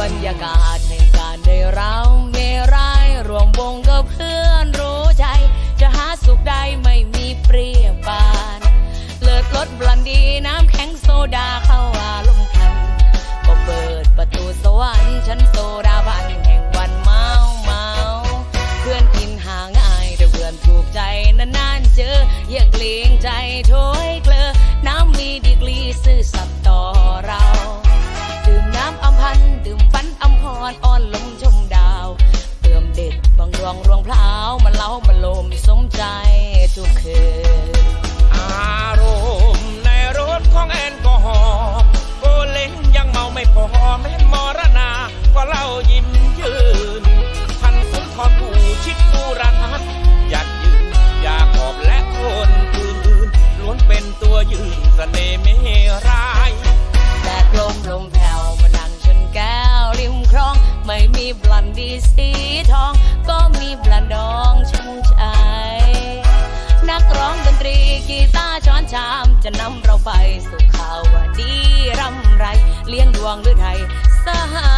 บรรยากาศในการได้เราเงร้ายรวมวงกับเพื่อนรู้ใจ จะหาสุขได้ไม่มีเปรียบาน เลิศรสบลันดีน้ำแข็งโซดาเข้าอารมณ์คันก็เปิดประตูสวรรค์ฉันโซดาบันแห่งวันเมาเมาเพื่อนกินหาง่ายแต่เพื่อนถูกใจนานๆเจอเยีกเลี้ยง มสมใจทุกคืน อารมณ์ในรถของแอลกอฮอล์โกเล้งยังเมาไม่พอแม่มรณาก็เล่ายิ้มยืน พันสุนทรภูชิดบูรัตอยากยืนอยากขอบและคนอื่นๆล้วนเป็นตัวยืนเสน่ห์ไม่ร้ายแดดลมลมแผ่วมานั่งชนแก้วริมคลอง ไม่มีบลันดีสี ชามจะนำเราไปสู่ข่าวดีร่ำไร เลี้ยงดวงหรือไทยสหา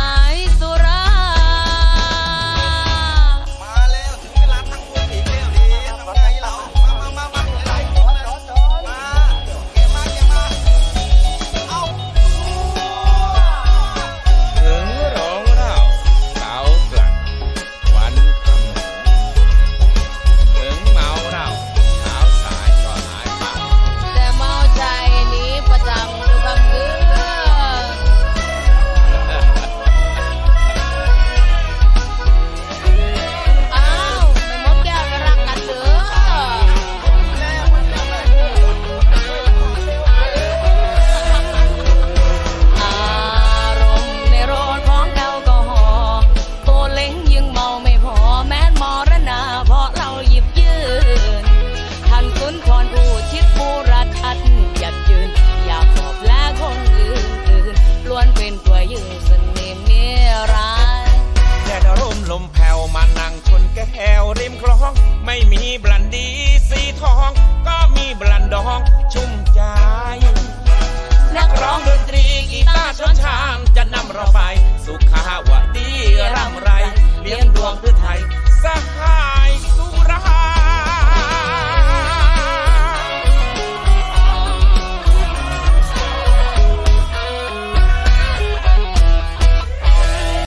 บลันดองชุ่มใจ